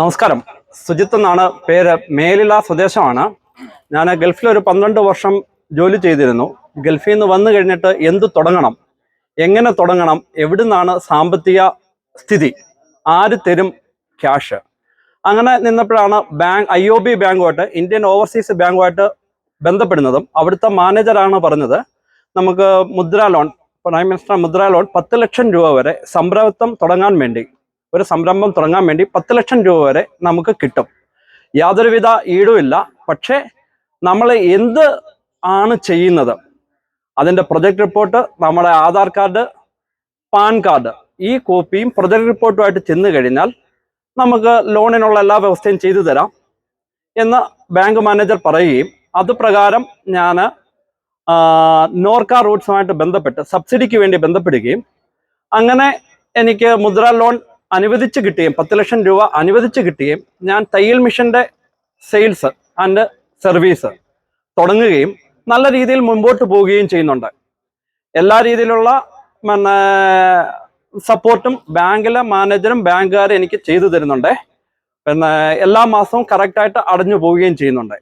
നമസ്കാരം. സുജിത്ത് എന്നാണ് പേര്. മേലില സ്വദേശമാണ്. ഞാൻ ഗൾഫിൽ ഒരു പന്ത്രണ്ട് വർഷം ജോലി ചെയ്തിരുന്നു. ഗൾഫിൽ നിന്ന് വന്നു കഴിഞ്ഞിട്ട് എന്ത് തുടങ്ങണം? എങ്ങനെ തുടങ്ങണം? എവിടുന്നാണ് സാമ്പത്തിക സ്ഥിതി? ആര് തരും ക്യാഷ്? അങ്ങനെ നിന്നപ്പോഴാണ് ബാങ്ക് ഐ ഒ ബി ബാങ്കുമായിട്ട് ഇന്ത്യൻ ഓവർസീസ് ബാങ്കുമായിട്ട് ബന്ധപ്പെടുന്നതും അവിടുത്തെ മാനേജറാണ് പറഞ്ഞത്. നമുക്ക് Mudra loan prime minister Mudra loan പത്ത് ലക്ഷം രൂപ വരെ സംരംഭം തുടങ്ങാൻ വേണ്ടി. ഒരു സംരംഭം തുടങ്ങാൻ വേണ്ടി പത്ത് ലക്ഷം രൂപ വരെ നമുക്ക് കിട്ടും. യാതൊരുവിധ ഈടുമില്ല പക്ഷേ നമ്മൾ എന്ത് ആണ് ചെയ്യുന്നത്? അതിന്റെ പ്രൊജക്ട് റിപ്പോർട്ട് നമ്മുടെ ആധാർ കാർഡ് പാൻ കാർഡ് ഈ കോപ്പിയും പ്രൊജക്ട് റിപ്പോർട്ടുമായിട്ട് ചെന്ന് കഴിഞ്ഞാൽ നമുക്ക് ലോണിനുള്ള എല്ലാ വ്യവസ്ഥയും ചെയ്തു തരാം എന്ന് ബാങ്ക് മാനേജർ പറയുകയും അതുപ്രകാരം ഞാൻ നോർക്ക റൂട്ട്സുമായിട്ട് ബന്ധപ്പെട്ട് സബ്സിഡിക്ക് വേണ്ടി ബന്ധപ്പെടുകയും അങ്ങനെ എനിക്ക് മുദ്ര ലോൺ അനുവദിച്ച് കിട്ടുകയും പത്ത് ലക്ഷം രൂപ അനുവദിച്ച് കിട്ടുകയും ഞാൻ തയ്യൽ മിഷന്റെ സെയിൽസ് ആൻഡ് സർവീസ് തുടങ്ങുകയും നല്ല രീതിയിൽ മുമ്പോട്ട് പോവുകയും ചെയ്യുന്നുണ്ട്. എല്ലാ രീതിയിലുള്ള പിന്നെ സപ്പോർട്ടും ബാങ്കിലെ മാനേജറും ബാങ്കുകാരും എനിക്ക് ചെയ്തു തരുന്നുണ്ട്. പിന്നെ എല്ലാ മാസവും കറക്റ്റായിട്ട് അടഞ്ഞു പോവുകയും ചെയ്യുന്നുണ്ട്.